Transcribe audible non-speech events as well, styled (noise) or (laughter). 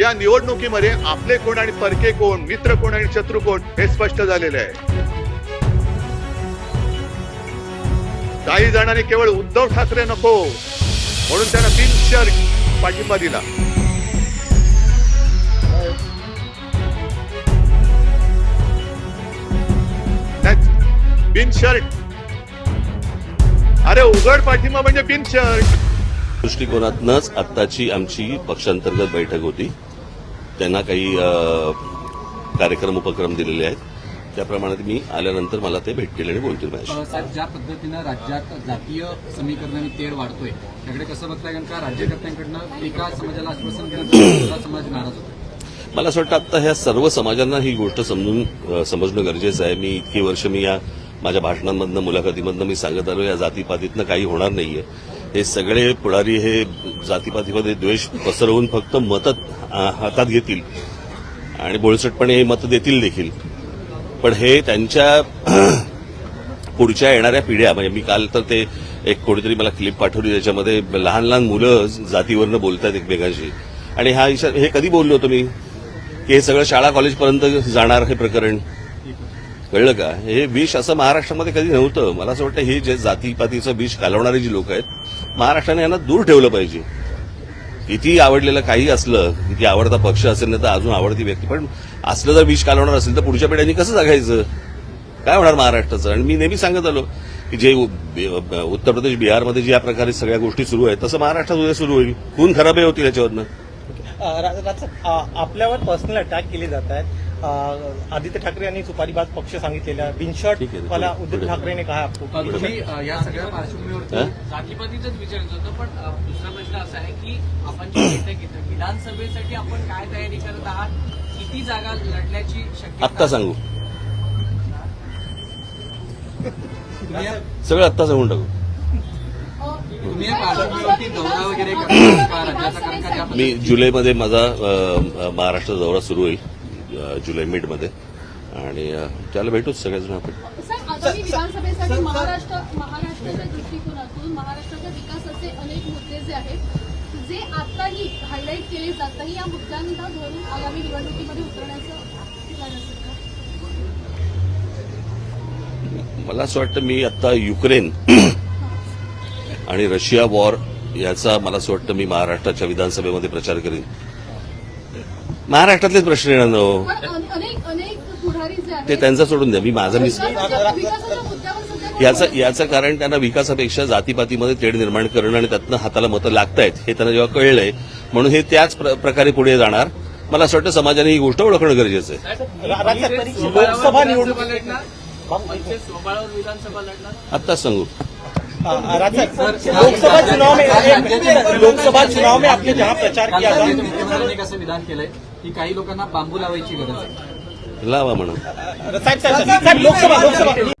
या निवडणुकीमध्ये आपले कोण आणि परके कोण मित्र कोण आणि शत्रू कोण हे स्पष्ट झालेले आहे. काही जणांनी केवळ उद्धव ठाकरे नको म्हणून त्यांना बिनशर्त पाठिंबा दिला. बिनशर्ट अरे उघड पाठिंबा म्हणजे बिनशर्ट दृष्टिकोनातनच आत्ताची आमची पक्षांतर्गत बैठक होती. त्यांना काही कार्यक्रम उपक्रम दिलेले आहेत. त्याप्रमाणे मी आल्यानंतर मला ते भेटतील आणि बोलतील माझ्याशी. ज्या पद्धतीनं राज्यात जातीय समीकरणाने तेढ वाढतोय त्याकडे कसं बघताय? कारण का राज्यकर्त्यांकडनं एका समाजाला आश्वासन दुसरा समाज नाराज होतो. मला असं वाटतं आता ह्या सर्व समाजांना ही गोष्ट समजून समजणं गरजेचं आहे. मी इतकी वर्ष मी या माझ्या भाषणांमधनं मुलाखतीमधनं मी सांगत आलो या जातीपातीतनं काही होणार नाहीये. हे सगळे पुढारी हे जातीपातीमध्ये द्वेष पसरवून फक्त मतं हातात घेतील. आणि बोळसटपणे हे मतं देतील देखील. पण हे त्यांच्या (clears throat) पुढच्या येणाऱ्या पिढ्या म्हणजे मी काल तर ते एक कोणीतरी मला क्लिप पाठवली त्याच्यामध्ये लहान लहान मुलं जातीवरनं बोलतात एकमेकांशी. आणि हा इशा हे कधी बोललो होतो मी की हे सगळं शाळा कॉलेजपर्यंत जाणार हे प्रकरण? कळलं का? हे विष असं महाराष्ट्रामध्ये कधी नव्हतं. मला असं वाटतं हे जे जातीपातीचं विष घालवणारी जी लोक आहेत महाराष्ट्राने यांना दूर ठेवलं पाहिजे. किती आवडलेलं काही असलं किती आवडता पक्ष असेल नाही तर अजून आवडती व्यक्ती. पण असलं जर विष कालवणार असेल तर पुढच्या पिढ्यांनी कसं जगायचं? काय होणार महाराष्ट्राचं? आणि मी नेहमी सांगत आलो की जे उत्तर प्रदेश बिहारमध्ये ज्या प्रकारे सगळ्या गोष्टी सुरू आहेत तसं महाराष्ट्रात उद्या सुरू होईल. खून खराबही होतील याच्यावरनं. आपल्यावर पर्सनल अटॅक केले जात आहेत. आदित्य ठाकरे यांनी सुपारीबाज पक्ष सांगितलेला बिनशॉट ठीक आहे, वाला पुढे- उद्धव पुढे. ठाकरे ने कहा आपको. अ, तुम्ही अ, या सगळ्या पार्श्वभूमीवरती हा? जातीपातीचंच विचारायचं होतं पण दुसरा प्रश्न असा आहे की आपण जी बैठक घेतो विधानसभेसाठी आपण काय तयारी करत आहात? किती जागा लढण्याची शक्यता आत्ता सांगू. सगळं आत्ता सांगून टाकू. कारण का? ज्या मी जुलैमध्ये माझा महाराष्ट्र दौरा सुरू होईल. जुलै मिडमध्ये. आणि अ, त्याला भेटूच सगळेजण आपण. साहेब आगामी विधानसभेसाठी महाराष्ट्र महाराष्ट्राच्या दृष्टिकोनातून महाराष्ट्राच्या विकासाचे अनेक मुद्दे जे आहेत जे आताही हायलाईट केले जात नाही या मुद्द्यांना धरून आगामी निवडणुकीमध्ये उतरण्याचं plan असेल का? मला असं वाटतं मी आता युक्रेन आणि रशिया वॉर याचा मला असं वाटतं मी महाराष्ट्राच्या विधानसभेमध्ये प्रचार करीन. महाराष्ट्रातलेच प्रश्न येणार ना हो. ते त्यांचा सोडून द्या मी माझा मी विकासाच्या विकासाच्या मुद्द्यावर सध्या कोण याचं? याचं कारण त्यांना विकासापेक्षा जातीपातीमध्ये तेढ निर्माण करणं आणि त्यातनं हाताला मतं लागतायत हे त्यांना जेव्हा कळलंय म्हणून हे त्याच प्र- प्रकारे पुढे जाणार मला असं वाटतं समाजाने ही गोष्ट ओळखणं गरजेचं आहे आत्ताच सांगू राज लोकसभा चुनाव में लोकसभा चुनाव में आपने जहां प्रचार काल किया था। मुख्यमंत्र्यांनी असं विधान केलंय? की काही लोकांना बांबू लावायची गरज आहे. लावा म्हणून. साहेब साहेब साहेब लोकसभा लोकसभा.